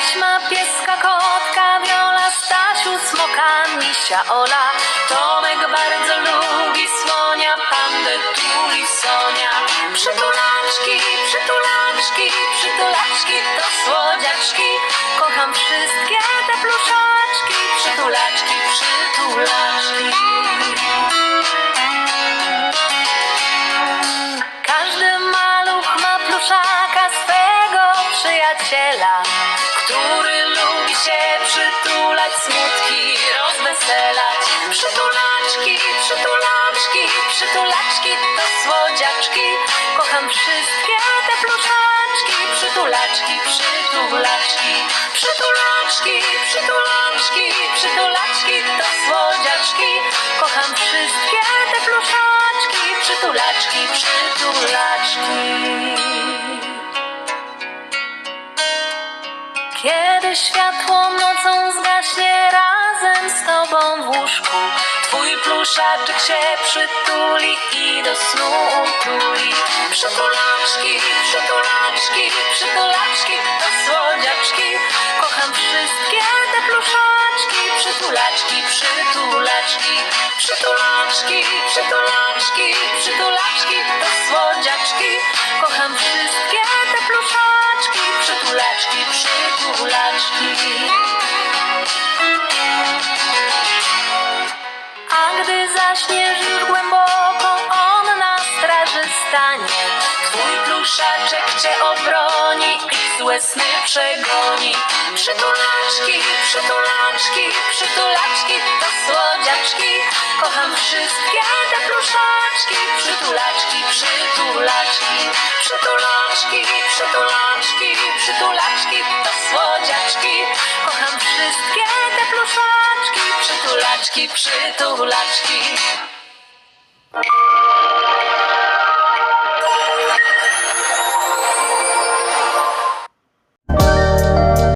Taśma, pieska, kotka, wiola, Stasiu, smoka, misia, ola. Tomek bardzo lubi słonia, pandę tuli Sonia. Przytulaczki, przytulaczki, przytulaczki to słodziaczki. Kocham wszystkie te pluszaczki, przytulaczki, przytulaczki. Każdy maluch ma pluszaka swego przyjaciela który lubi się przytulać, smutki rozweselać. Przytulaczki, przytulaczki, przytulaczki to słodziaczki. Kocham wszystkie te pluszaczki, przytulaczki, przytulaczki. Przytulaczki, przytulaczki, przytulaczki to słodziaczki. Kocham wszystkie te pluszaczki, przytulaczki, przytulaczki. Światło nocą zgaśnie razem z tobą w łóżku. Twój pluszaczek się przytuli i do snu utuli. Przytulaczki, przytulaczki, przytulaczki to słodziaczki. Kocham wszystkie te pluszaczki. Przytulaczki, przytulaczki Przytulaczki, przytulaczki, przytulaczki stanie. Twój pluszaczek cię obroni i złe sny przegoni. Przytulaczki, przytulaczki, przytulaczki to słodziaczki. Kocham wszystkie te pluszaczki. Przytulaczki, przytulaczki, przytulaczki, przytulaczki, przytulaczki to słodziaczki. Kocham wszystkie te pluszaczki. Przytulaczki, przytulaczki.